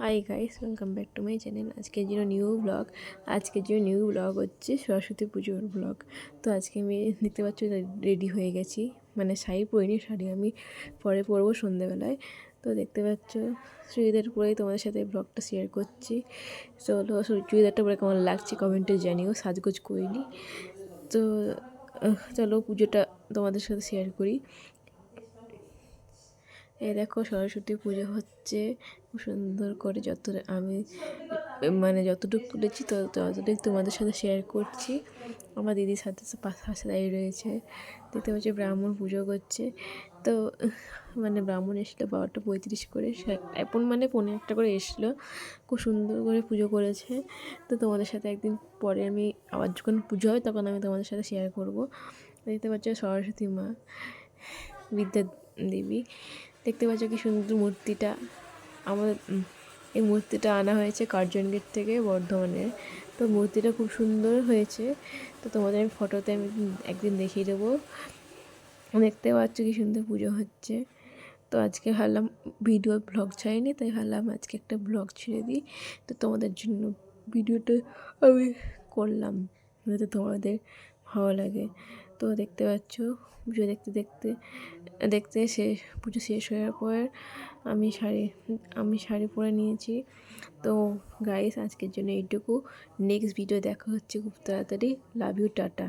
Hi guys welcome back to my channel আজকের জন্য new blog আজকের জন্য নিউ ব্লগ হচ্ছে সরস্বতী পুজোর ব্লগ তো আজকে আমি দেখতে পাচ্ছ রেডি হয়ে গেছি। মানে শাড়ি পরিনি, শাড়ি আমি পরে পরবো সন্ধেবেলায় তো দেখতে পাচ্ছ, চুড়িদার পরেই তোমাদের সাথে ব্লগটা শেয়ার করছি। চলো চুড়িদারটা পরে কেমন লাগছে কমেন্টে জানিও, সাজগোজ করিনি। তো চলো পুজোটা তোমাদের সাথে শেয়ার করি। এই দেখো সরস্বতী পুজো হচ্ছে। খুব সুন্দর করে যত আমি মানে যতটুকু তুলেছি তত ততটুকু তোমাদের সাথে শেয়ার করছি। আমার দিদির সাথে পাশে দাঁড়িয়ে রয়েছে। দেখতে পাচ্ছি ব্রাহ্মণ পুজো করছে। তো মানে ব্রাহ্মণ এসলো বারোটা পঁয়ত্রিশ করে এখন মানে পনেরো একটা করে এসলো খুব সুন্দর করে পুজো করেছে। তো তোমাদের সাথে একদিন পরে আমি, আবার যখন পুজো হয় তখন আমি তোমাদের সাথে শেয়ার করব। দেখতে পাচ্ছ সরস্বতী মা বিদ্যা দেবী দেখতে পাচ্ছ কি সুন্দর মূর্তিটা। আমাদের এই মূর্তিটা আনা হয়েছে কার্জন গেট থেকে বর্ধমানের তো মূর্তিটা খুব সুন্দর হয়েছে। তো তোমাদের আমি ফটোতে আমি একদিন দেখিয়ে দেবো। দেখতে পাচ্ছ কি সুন্দর পুজো হচ্ছে। তো আজকে ভাবলাম ভিডিও ব্লগ ছাড়িনি, তাই ভাবলাম আজকে একটা ব্লগ ছেড়ে দিই। তো তোমাদের জন্য ভিডিওটা আমি করলাম, যাতে তোমাদের ভালো লাগে। তো দেখতে পাচ্ছ পুজো দেখতে দেখতে দেখতে শেষ, পুজো শেষ হওয়ার পর আমি শাড়ি আমি শাড়ি পরে নিয়েছি। তো গাইস আজকের জন্য এইটুকু। নেক্সট ভিডিও দেখা হচ্ছে খুব তাড়াতাড়ি। Love you tata